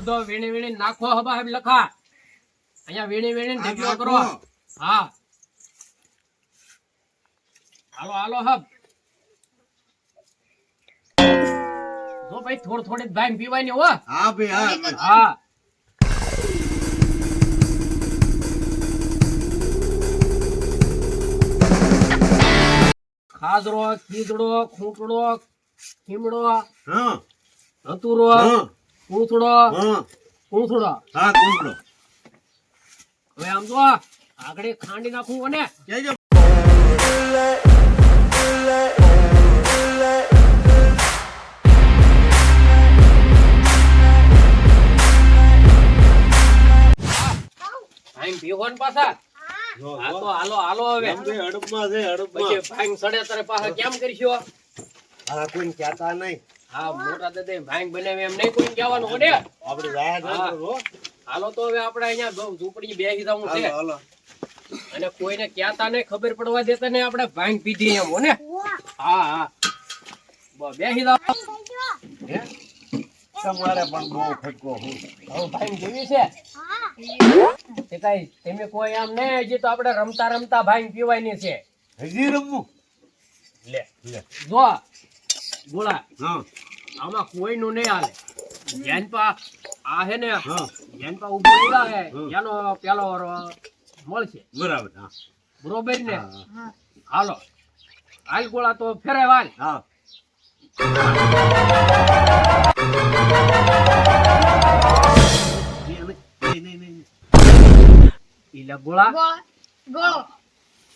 બધો વીણી વીણી નાખો હબા હબ લખા. અહીંયા વીણી વીણી ઢગલો. કરો. હા. હાલો હાલો હબ. જો ભાઈ થોડ થોડી ભાઈ પીવાની હો. હા ભાઈ હા. હા. ખાજરો ખીજડો ખૂંટડો ખીમડો હા. હા કૂંથડો હા કૂંથડો હા હવે આમ તો આગળ ખાંડી નાખવું અને જઈજો ભાઈ ને પાછા. જો, હા જો. તો હાલો હાલો હવે. હડપમાં છે હડપમાં. પછી ભાઈ સડે તારે પાછા કેમ કરશો? હા કોઈને કહેતા નહીં. હા મોટા દાદા ભાઈ બનાવે એમ નહીં કોઈ કહેવાનું ઓડે આપણે હા. હાલો તો હવે આપણે અહીંયા ઝૂંપડી બેસી જવું છે. હાલો અને કોઈને કહેતા નહીં ખબર પડવા દેતા ને આપણે ભાંગ પીધી એમ હોને હા હા. બ- બેસી જાવ હે? તમારે પણ બહુ ફટકો હું. હવે ભાંગ જેવી છે? તે કઈ તમે કોઈ આમ નહીં હજી તો આપણે રમતા રમતા ભાંગ પીવાની છે. હજી રમવું? લે. લે. જો બોલા. હા. આમાં કોઈનું નહીં હાલે. જેન પા આ હે ને હા. જેન ઊભો રહ્યા હે એનો પેલો મળશે. બરાબર હા. બરોબર ને? હાલો. હાલ ગોળા તો ફેરે વાલ હા. ગોળા. ગોળ.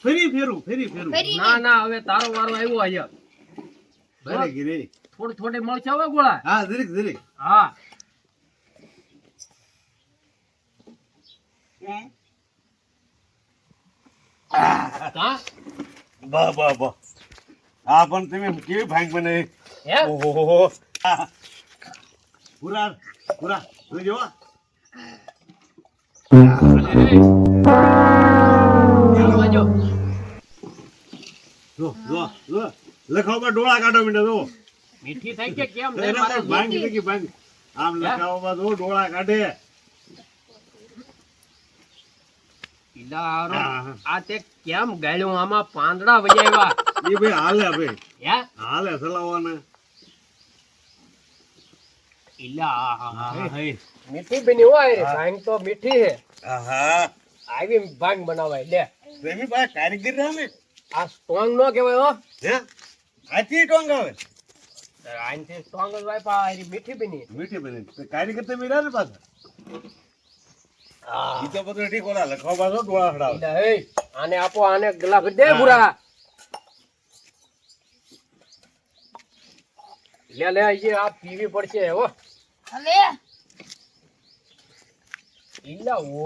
ફેરી ફેરું ફેરી ફેરું. ના ના હવે તારો વારો આવ્યો આજે ભરે ગીરે થોડી થોડી મળશે હવે ગોળા. હા ધીરે ધીરે હા. બા બા બા. હા પણ તમે કેવી ભાંગ બનાવી? ઓહો પૂરા પૂરા જોજો જો જો જો જો. લખાવમાં ડોળા કાઢો મીંડા જો મીઠી થઈ કે કેમ? અરે મારે ભાંગ એટલે ભાંગ. આમ લખાવમાં જો ડોળા કાઢે. આ તે કેમ ગાળ્યું? આમાં પાંદડા વજાવ્યા એ ભાઈ હાલે ભાઈ. હે હાલે સલાવાને મીઠી બની હોય ભાંગ તો મીઠી હે આવી ભાંગ બનાવાય લે. કારીગર આ સ્ટ્રોંગ નો કહેવાય હો. હે? આથી ટોંગ આવે. આનથી સ્ટ્રોંગ જ વાય આરી મીઠી બની. મીઠી બની. તો કારીગર તમે રહ્યા ને પાછા ઈ તો બધું ઠીક ઓલા લખાવમાં જો ડોળા હડાવે. ઈલા હે આને આપો આને ગ્લાસ દે બુરા લે લે એ આ પીવી પડશે હો. હવે ઈલા ઓ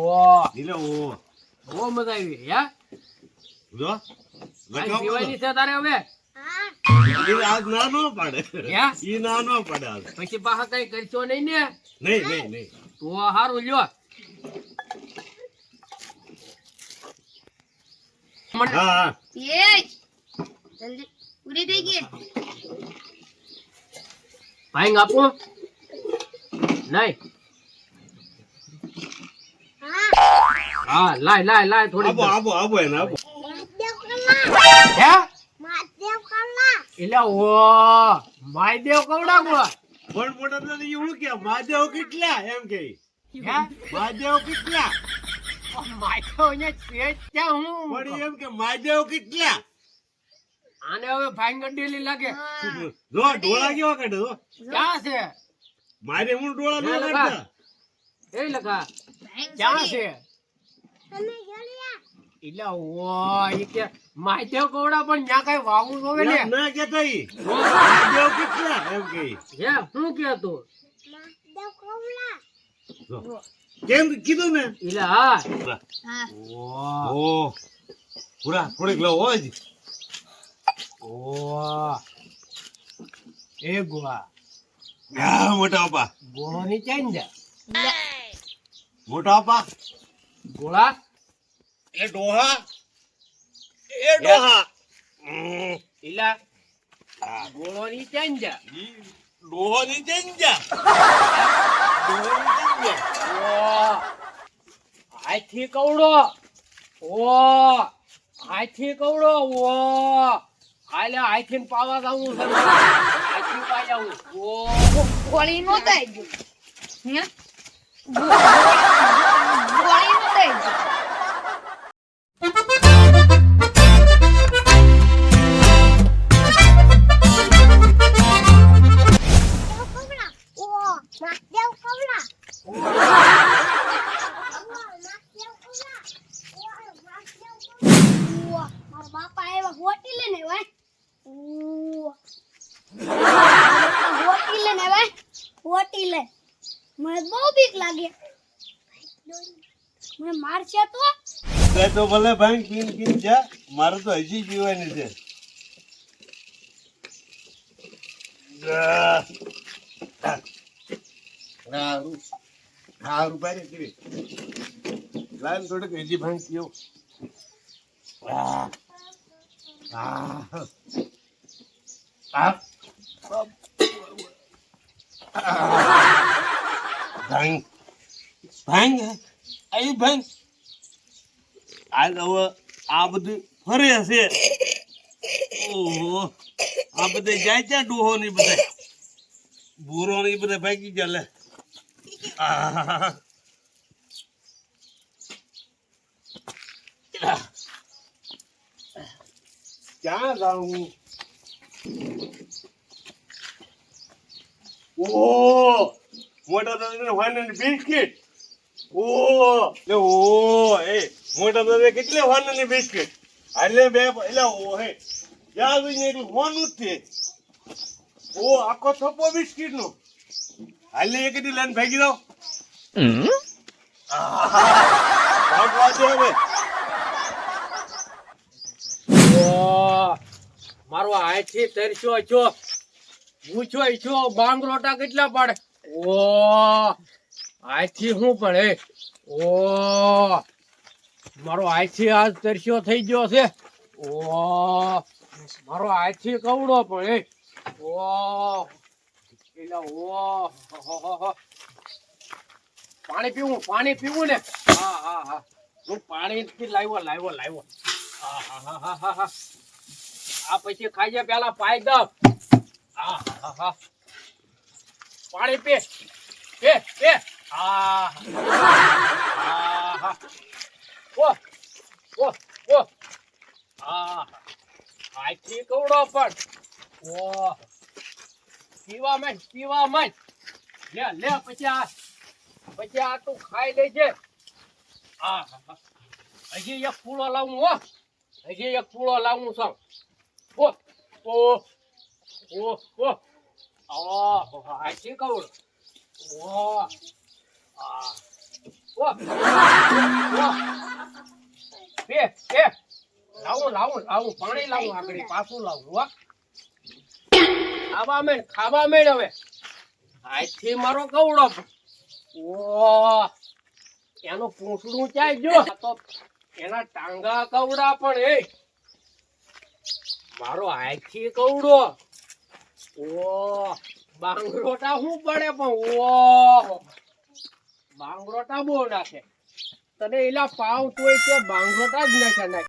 એટલે ઓ. બહુ મજા આવી હે? જો આ લખાવમાં પીવાની છે તારે હવે? આજ ના નો પાડે. ઈ ના નો પાડે પછી પાછા કઈ કરશો નહીં ને? નહીં નહીં નહીં. તો હારું લ્યો. હા હા. એ જલ્દી પૂરી થઈ ગઈ. ભાંગ આપો. નહીં હા. લાય લાય લાય થોડી આબો આબો આબો એને આબો. હે? એટલે ઓ માયદેવ કવડા ગો પણ મોટા તો એવું કે મહાદેવ કેટલા? એમ કે હે? મહાદેવ કેટલા? માયદેવ ને છે જ હું. પણ એમ કે મહાદેવ કેટલા? આને હવે ભાંગ ડેલી લાગે. જો ડોળા કેવા કાઢે જો ક્યાં છે? મારે હું ડોળા ના. કાઢતા? એ લખા ક્યાં. છે? એટલે ઓ એ કે માયદેવ કવડા પણ ન્યા કઈ વાવું જોવે ને? ના કે તઈ મહાદેવ કેટલા? એમ કે હે શું કેતો જો. કેમ કીધું ને એટલે હા. હા. ઓ ઓ. પૂરા થોડીક લો હજી ઓ એ ગોવા. હા મોટા બાપા ગોળો ની. ચેન્જ મોટા બાપા ગોળા? એ ડોહા. એ ડોહા. ઇલા ગોળો ની ચેન્જ ઈ ડોહો ની ચેન્જા હાથી કવડો. ઓ હાથી કવડો. ઓ હાલે હાથી પાવા જાવું છે. હાથી પાઈ આવું ઓ કોળી નો થાય ગયો. હે? મને મારશે તો? તે તો ભલે ભાઈ પીન પીન જા મારે તો હજી પીવાની છે. હારું. હારું બારે કરી લાઈન થોડીક હજી. ભાંગ ભાંગ. ભાંગ આજ હવે આ બધું ફરે હશે ઓહો. આ બધે જાય ત્યાં ડોહો ની બધા ભૂરો ની બધા ભાગી ગયા, લે. ક્યાં જાઉં ઓહો. મોટા દાદા બિસ્કિટ ઓ લે ઓ એ મોટા દાદા કેટલે બિસ્કિટ? એટલે બે એટલે ઓ હે. એટલું હોનું જ છે. ઓ આખો થપ્પો બિસ્કિટ નો હાલે એક એટલી લાઈન ભાગી દો દે મારો હાથી તરસ્યો છો પૂછો છો. બાંગરોટા કેટલા પડે? ઓ હાથી શું પડે ઓ મારો આજથી આજ તરસ્યો થઈ ગયો છે. ઓ મારો આજથી કવડો પડે ઓ પેલા ઓ. પાણી પીવું પાણી પીવું ને? હા હા હા. હું પાણી લાવ્યો લાવ્યો લાવ્યો. હા હા હા હા હા આ પછી ખાઈએ પેલા પાઈ દો હા હા હા. પાણી પી. Pay pay. હા હા ઓ ઓ ઓ હા હાથી કવડો પણ ઓ પીવા માંડ પીવા માંડ લે લે પછી આ પછી આ તું ખાઈ લેજે હા હજી એક પૂળો લાવું હો હજી એક પૂળો લાવું છું ઓ ઓ ઓ ઓ આ ઓ ઓ બે બે આજથી તો એના ટાંગા કવડા પણ એ. મારો હાથી કવડો. ઓ બાંગરોટા શું પડે પણ? ઓ બાંગરોટા બહુ નાખે. તને એલા પાવ તોય તે બાંગરોટા જ નાખ્યા નાખે.